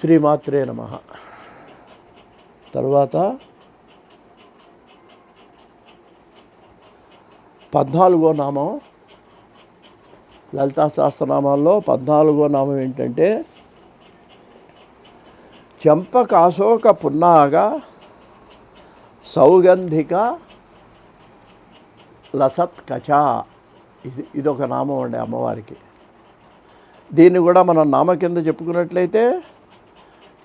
శ్రీమాత్రే నమ. తర్వాత పద్నాలుగో నామం లలితా సహస్రనామాల్లో పద్నాలుగో నామం ఏంటంటే చెంపక అశోక పున్నాగ సౌగంధిక లసత్ కచ. ఇది ఇదొక నామం అండి అమ్మవారికి. దీన్ని కూడా మనం నామ కింద చెప్పుకున్నట్లయితే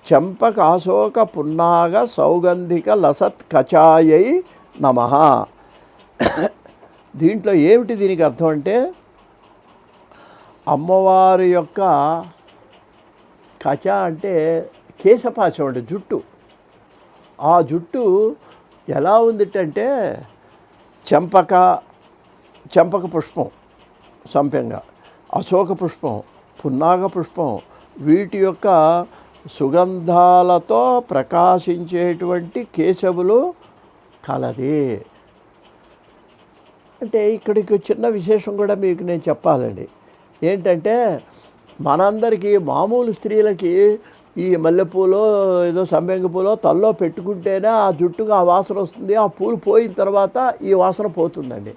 చెంపక అశోక పున్నాగ సౌగంధిక లసత్ కచాయై నమ. దీంట్లో ఏమిటి దీనికి అర్థం అంటే అమ్మవారి యొక్క కచ అంటే కేశపాచం అంటే జుట్టు. ఆ జుట్టు ఎలా ఉందిటంటే చెంపక చెంపక పుష్పం సంపెంగ అశోక పుష్పం పున్నాగ పుష్పం వీటి యొక్క సుగంధాలతో ప్రకాశించేటువంటి కేశవులు కలది. అంటే ఇక్కడికి చిన్న విశేషం కూడా మీకు నేను చెప్పాలండి. ఏంటంటే మనందరికీ మామూలు స్త్రీలకి ఈ మల్లెపూలో ఏదో సంబెంగ పూలో తల్లో పెట్టుకుంటేనే ఆ జుట్టుగా ఆ వాసన వస్తుంది ఆ పూలు పోయిన తర్వాత ఈ వాసన పోతుందండి.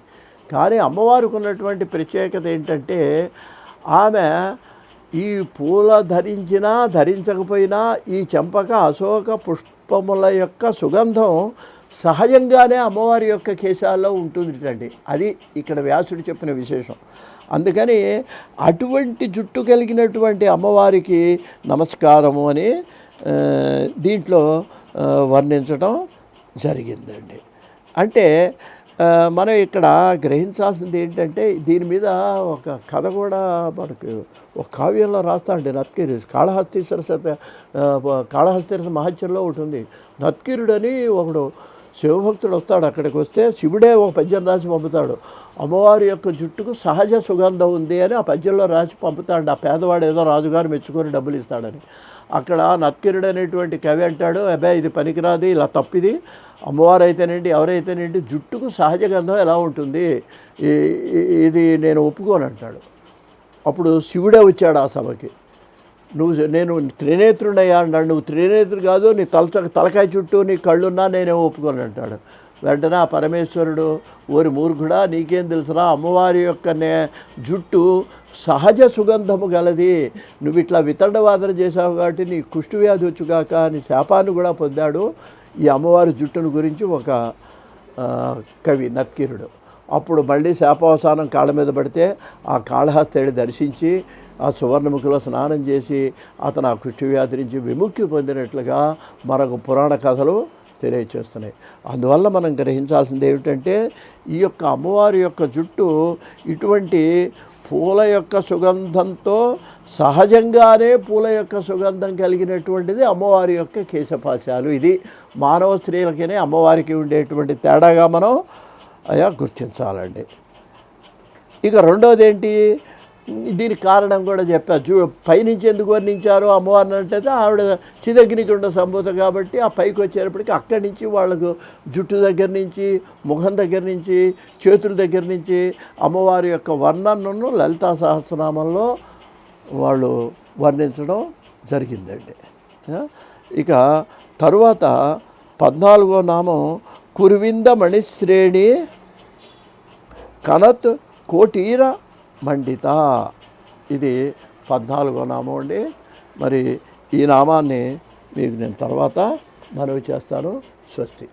కానీ అమ్మవారికి ఉన్నటువంటి ప్రత్యేకత ఏంటంటే ఆమె ఈ పూల ధరించినా ధరించకపోయినా ఈ చెంపక అశోక పుష్పముల యొక్క సుగంధం సహజంగానే అమ్మవారి యొక్క కేశాల్లో ఉంటుందిటండి. అది ఇక్కడ వ్యాసుడు చెప్పిన విశేషం. అందుకని అటువంటి జుట్టు కలిగినటువంటి అమ్మవారికి నమస్కారము అని దీంట్లో వర్ణించడం జరిగిందండి. అంటే మనం ఇక్కడ గ్రహించాల్సింది ఏంటంటే దీని మీద ఒక కథ కూడా మనకు ఒక కావ్యంలో రాస్తాండి నత్కిరి. కాళహస్తీశ్వర శత కాళహస్తీశ్వర మహత్యంలో ఉంటుంది. నత్కిరుడని ఒకడు శివభక్తుడు వస్తాడు అక్కడికి వస్తే శివుడే ఒక పద్యం రాసి పంపుతాడు. అమ్మవారి యొక్క జుట్టుకు సహజ సుగంధం ఉంది అని ఆ పద్యంలో రాసి పంపుతాడు. ఆ పేదవాడు ఏదో రాజుగారు మెచ్చుకొని డబ్బులు ఇస్తాడని. అక్కడ నత్కిరుడు అనేటువంటి కవి అంటాడు అబ్బాయి ఇది పనికిరాదు ఇలా తప్పిది. అమ్మవారు అయితేనేంటి ఎవరైతేనేంటి జుట్టుకు సహజ గంధం ఎలా ఉంటుంది? ఇది నేను ఒప్పుకోను అంటాడు అప్పుడు శివుడే వచ్చాడు ఆ సభకి. నువ్వు నేను త్రినేత్రుడయ్యా అన్నాడు నువ్వు త్రినేత్రుడు కాదు నీ తల తలకాయ చుట్టూ నీ కళ్ళున్నా నేనేం ఒప్పుకోను అంటాడు. వెంటనే ఆ పరమేశ్వరుడు ఓరి మూర్ఖుడా నీకేం తెలుసురా? అమ్మవారి యొక్క నే జుట్టు సహజ సుగంధము గలది. నువ్వు ఇట్లా వితండవాదన చేసావు కాబట్టి నీ కుష్టు వ్యాధి వచ్చుగాక అని శాపాన్ని కూడా పొందాడు ఈ అమ్మవారి జుట్టును గురించి ఒక కవి నత్కిరుడు. అప్పుడు మళ్ళీ శాపావసానం కాళ్ళ మీద పడితే ఆ కాళహస్తిని దర్శించి ఆ సువర్ణముఖిలో స్నానం చేసి అతను ఆ కుష్ఠవ్యాధి నుంచి విముక్తి పొందినట్లుగా మనకు పురాణ కథలు తెలియచేస్తున్నాయి. అందువల్ల మనం గ్రహించాల్సింది ఏమిటంటే ఈ యొక్క అమ్మవారి యొక్క జుట్టు ఇటువంటి పూల యొక్క సుగంధంతో సహజంగానే పూల యొక్క సుగంధం కలిగినటువంటిది అమ్మవారి యొక్క కేశపాశాలు. ఇది మానవ స్త్రీలకినే అమ్మవారికి ఉండేటువంటి తేడాగా మనం అయా గుర్తించాలండి. ఇక రెండోది ఏంటి దీనికి కారణం కూడా చెప్పారు. చూ పైనుంచి ఎందుకు వర్ణించారు? అమ్మవారిని అంటే ఆవిడ చిదగ్నికుండ సంభూత కాబట్టి ఆ పైకి వచ్చేటప్పటికి అక్కడి నుంచి వాళ్ళకు జుట్టు దగ్గర నుంచి ముఖం దగ్గర నుంచి చేతుల దగ్గర నుంచి అమ్మవారి యొక్క వర్ణనను లలితా సహస్రనామంలో వాళ్ళు వర్ణించడం జరిగిందండి. ఇక తరువాత పద్నాలుగో నామం కురువింద మణిశ్రేణి కనత్ కోటీర మండిత. ఇది పద్నాలుగో నామం అండి. మరి ఈ నామాన్ని మీకు నేను తర్వాత మనవి చేస్తాను. స్వస్తి.